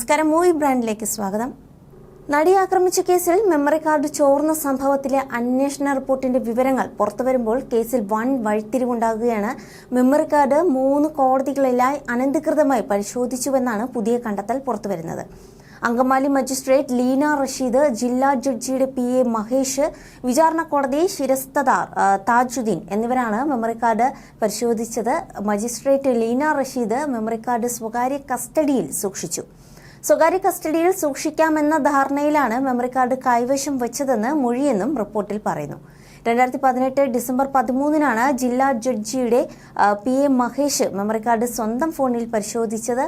നമസ്കാരം. മൂവി ബ്രാൻഡിലേക്ക് സ്വാഗതം. നടി ആക്രമിച്ച കേസിൽ മെമ്മറി കാർഡ് ചോർന്ന സംഭവത്തിലെ അന്വേഷണ റിപ്പോർട്ടിന്റെ വിവരങ്ങൾ പുറത്തുവരുമ്പോൾ കേസിൽ വൻ വഴിത്തിരിവുണ്ടാകുകയാണ്. മെമ്മറി കാർഡ് മൂന്ന് കോടതികളിലായി അനധികൃതമായി പരിശോധിച്ചുവെന്നാണ് പുതിയ കണ്ടെത്തൽ പുറത്തുവരുന്നത് അങ്കമാലി മജിസ്ട്രേറ്റ് ലീന റഷീദ് ജില്ലാ ജഡ്ജിയുടെ പി എ മഹേഷ് വിചാരണ കോടതി ശിരസ്തദാർ താജുദ്ദീൻ എന്നിവരാണ് മെമ്മറി കാർഡ് പരിശോധിച്ചത്. Magistrate Leena Rasheed memory card സ്വകാര്യ കസ്റ്റഡിയിൽ സൂക്ഷിച്ചു. സ്വകാര്യ കസ്റ്റഡിയിൽ സൂക്ഷിക്കാമെന്ന ധാരണയിലാണ് മെമ്മറി കാർഡ് കൈവശം വെച്ചതെന്ന് മൊഴിയെന്നും റിപ്പോർട്ടിൽ പറയുന്നു. രണ്ടായിരത്തി പതിനെട്ട് ഡിസംബർ പതിമൂന്നിനാണ് ജില്ലാ ജഡ്ജിയുടെ P A Mahesh memory card സ്വന്തം ഫോണിൽ പരിശോധിച്ചത്.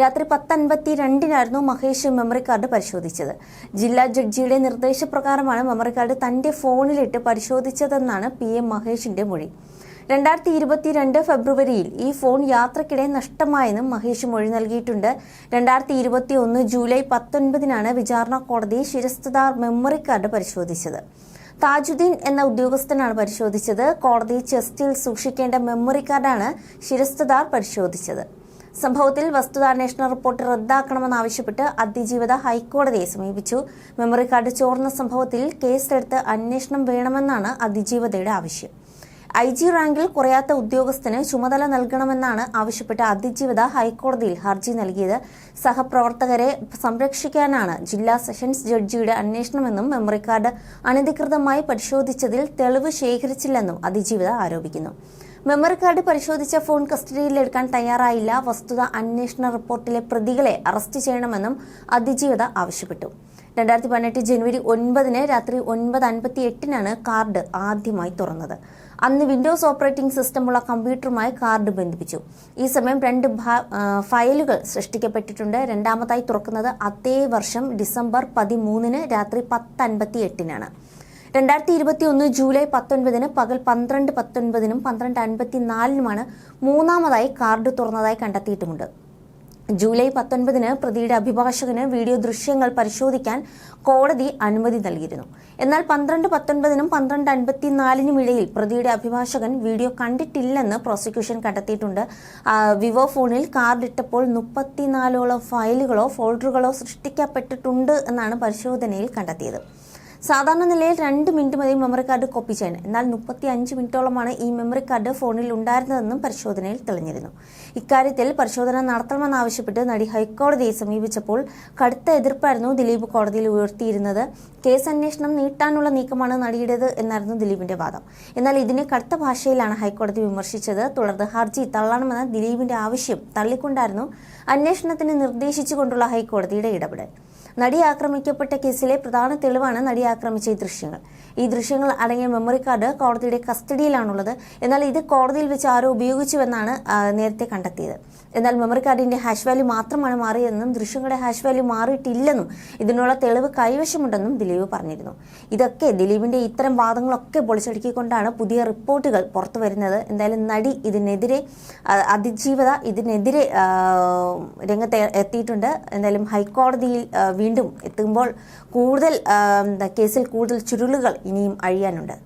രാത്രി പത്തൻപത്തി രണ്ടിനായിരുന്നു മഹേഷ് മെമ്മറി കാർഡ് പരിശോധിച്ചത്. ജില്ലാ ജഡ്ജിയുടെ നിർദ്ദേശപ്രകാരമാണ് മെമ്മറി കാർഡ് തന്റെ ഫോണിലിട്ട് പരിശോധിച്ചതെന്നാണ് പി എ മഹേഷിന്റെ മൊഴി. രണ്ടായിരത്തി ഇരുപത്തിരണ്ട് ഫെബ്രുവരിയിൽ ഈ ഫോൺ യാത്രക്കിടെ നഷ്ടമായെന്നും മഹേഷ് മൊഴി നൽകിയിട്ടുണ്ട്. രണ്ടായിരത്തി ഇരുപത്തി ഒന്ന് ജൂലൈ പത്തൊൻപതിനാണ് വിചാരണ കോടതി ശിരസ്തദാർ മെമ്മറി കാർഡ് പരിശോധിച്ചത്. താജുദ്ദീൻ എന്ന ഉദ്യോഗസ്ഥനാണ് പരിശോധിച്ചത്. കോടതി ചെസ്റ്റിൽ സൂക്ഷിക്കേണ്ട മെമ്മറി കാർഡാണ് ശിരസ്തദാർ പരിശോധിച്ചത്. സംഭവത്തിൽ വസ്തുതാന്വേഷണ റിപ്പോർട്ട് റദ്ദാക്കണമെന്നാവശ്യപ്പെട്ട് അതിജീവിത ഹൈക്കോടതിയെ സമീപിച്ചു. മെമ്മറി കാർഡ് ചോർന്ന സംഭവത്തിൽ കേസെടുത്ത് അന്വേഷണം വേണമെന്നാണ് അതിജീവതയുടെ ആവശ്യം. ഐ ജി റാങ്കിൽ കുറയാത്ത ഉദ്യോഗസ്ഥന് ചുമതല നൽകണമെന്നാണ് ആവശ്യപ്പെട്ട് അതിജീവിത ഹൈക്കോടതിയിൽ ഹർജി നൽകിയത്. സഹപ്രവർത്തകരെ സംരക്ഷിക്കാനാണ് ജില്ലാ സെഷൻസ് ജഡ്ജിയുടെ അന്വേഷണമെന്നും മെമ്മറി കാർഡ് അനധികൃതമായി പരിശോധിച്ചതിൽ തെളിവ് ശേഖരിച്ചില്ലെന്നും അതിജീവിത ആരോപിക്കുന്നു. മെമ്മറി കാർഡ് പരിശോധിച്ച ഫോൺ കസ്റ്റഡിയിലെടുക്കാൻ തയ്യാറായില്ല. വസ്തുത അന്വേഷണ റിപ്പോർട്ടിലെ പ്രതികളെ അറസ്റ്റ് ചെയ്യണമെന്നും അതിജീവിത ആവശ്യപ്പെട്ടു. രണ്ടായിരത്തി പതിനെട്ട് ജനുവരി ഒൻപതിന് രാത്രി ഒൻപത് അൻപത്തി എട്ടിനാണ് കാർഡ് ആദ്യമായി തുറന്നത്. അന്ന് വിൻഡോസ് ഓപ്പറേറ്റിംഗ് സിസ്റ്റമുള്ള കമ്പ്യൂട്ടറുമായി കാർഡ് ബന്ധിപ്പിച്ചു. ഈ സമയം രണ്ട് ഫയലുകൾ സൃഷ്ടിക്കപ്പെട്ടിട്ടുണ്ട്. രണ്ടാമതായി തുറക്കുന്നത് അതേ വർഷം ഡിസംബർ പതിമൂന്നിന് രാത്രി പത്ത് അൻപത്തി എട്ടിനാണ് രണ്ടായിരത്തി ഇരുപത്തി ഒന്ന് ജൂലൈ പത്തൊൻപതിന് പകൽ പന്ത്രണ്ട് പത്തൊൻപതിനും പന്ത്രണ്ട് അൻപത്തിനാലിനുമാണ് മൂന്നാമതായി കാർഡ് തുറന്നതായി കണ്ടെത്തിയിട്ടുമുണ്ട്. ജൂലൈ പത്തൊൻപതിന് പ്രതിയുടെ അഭിഭാഷകന് വീഡിയോ ദൃശ്യങ്ങൾ പരിശോധിക്കാൻ കോടതി അനുമതി നൽകിയിരുന്നു. എന്നാൽ പന്ത്രണ്ട് പത്തൊൻപതിനും പന്ത്രണ്ട് അൻപത്തിനാലിനും ഇടയിൽ പ്രതിയുടെ അഭിഭാഷകൻ വീഡിയോ കണ്ടിട്ടില്ലെന്ന് പ്രോസിക്യൂഷൻ കണ്ടെത്തിയിട്ടുണ്ട്. വിവോ ഫോണിൽ കാർഡ് ഇട്ടപ്പോൾ മുപ്പത്തിനാലോളം ഫയലുകളോ ഫോൾഡറുകളോ സൃഷ്ടിക്കപ്പെട്ടിട്ടുണ്ട് എന്നാണ് പരിശോധനയിൽ കണ്ടെത്തിയത്. സാധാരണ നിലയിൽ രണ്ട് മിനിറ്റ് മതി മെമ്മറി കാർഡ് കോപ്പി ചെയ്യാൻ. എന്നാൽ മുപ്പത്തി അഞ്ച് മിനിറ്റോളമാണ് ഈ മെമ്മറി കാർഡ് ഫോണിൽ ഉണ്ടായിരുന്നതെന്നും പരിശോധനയിൽ തെളിഞ്ഞിരുന്നു. ഇക്കാര്യത്തിൽ പരിശോധന നടത്തണമെന്നാവശ്യപ്പെട്ട് നടി ഹൈക്കോടതിയെ സമീപിച്ചപ്പോൾ കടുത്ത എതിർപ്പായിരുന്നു ദിലീപ് കോടതിയിൽ ഉയർത്തിയിരുന്നത്. കേസ് അന്വേഷണം നീട്ടാനുള്ള നീക്കമാണ് നടിയുടേത് എന്നായിരുന്നു ദിലീപിന്റെ വാദം. എന്നാൽ ഇതിനെ കടുത്ത ഭാഷയിലാണ് ഹൈക്കോടതി വിമർശിച്ചത്. തുടർന്ന് ഹർജി തള്ളണമെന്ന ദിലീപിന്റെ ആവശ്യം തള്ളിക്കൊണ്ടായിരുന്നു അന്വേഷണത്തിന് നിർദ്ദേശിച്ചുകൊണ്ടുള്ള ഹൈക്കോടതിയുടെ ഇടപെടൽ. നടി ആക്രമിക്കപ്പെട്ട കേസിലെ പ്രധാന തെളിവാണ് നടി ആക്രമിച്ച ഈ ദൃശ്യങ്ങൾ. ഈ ദൃശ്യങ്ങൾ അടങ്ങിയ മെമ്മറി കാർഡ് കോടതിയുടെ കസ്റ്റഡിയിലാണുള്ളത്. എന്നാൽ ഇത് കോടതിയിൽ വെച്ച് ആരോ ഉപയോഗിച്ചുവെന്നാണ് നേരത്തെ കണ്ടെത്തിയത്. എന്നാൽ മെമ്മറി കാർഡിന്റെ ഹാഷ് വാല്യൂ മാത്രമാണ് മാറിയതെന്നും ദൃശ്യങ്ങളുടെ ഹാഷ് വാല്യൂ മാറിയിട്ടില്ലെന്നും ഇതിനുള്ള തെളിവ് കൈവശമുണ്ടെന്നും ദിലീപ് പറഞ്ഞിരുന്നു. ഇതൊക്കെ ദിലീപിന്റെ ഇത്തരം വാദങ്ങളൊക്കെ പൊളിച്ചടുക്കിക്കൊണ്ടാണ് പുതിയ റിപ്പോർട്ടുകൾ പുറത്തു വരുന്നത് എന്തായാലും നടി ഇതിനെതിരെ അതിജീവത ഇതിനെതിരെ രംഗത്ത് എത്തിയിട്ടുണ്ട്. എന്തായാലും ഹൈക്കോടതിയിൽ വീണ്ടും എത്തുമ്പോൾ കൂടുതൽ കേസിൽ കൂടുതൽ ചുരുളുകൾ ഇനിയും അഴിയാനുണ്ട്.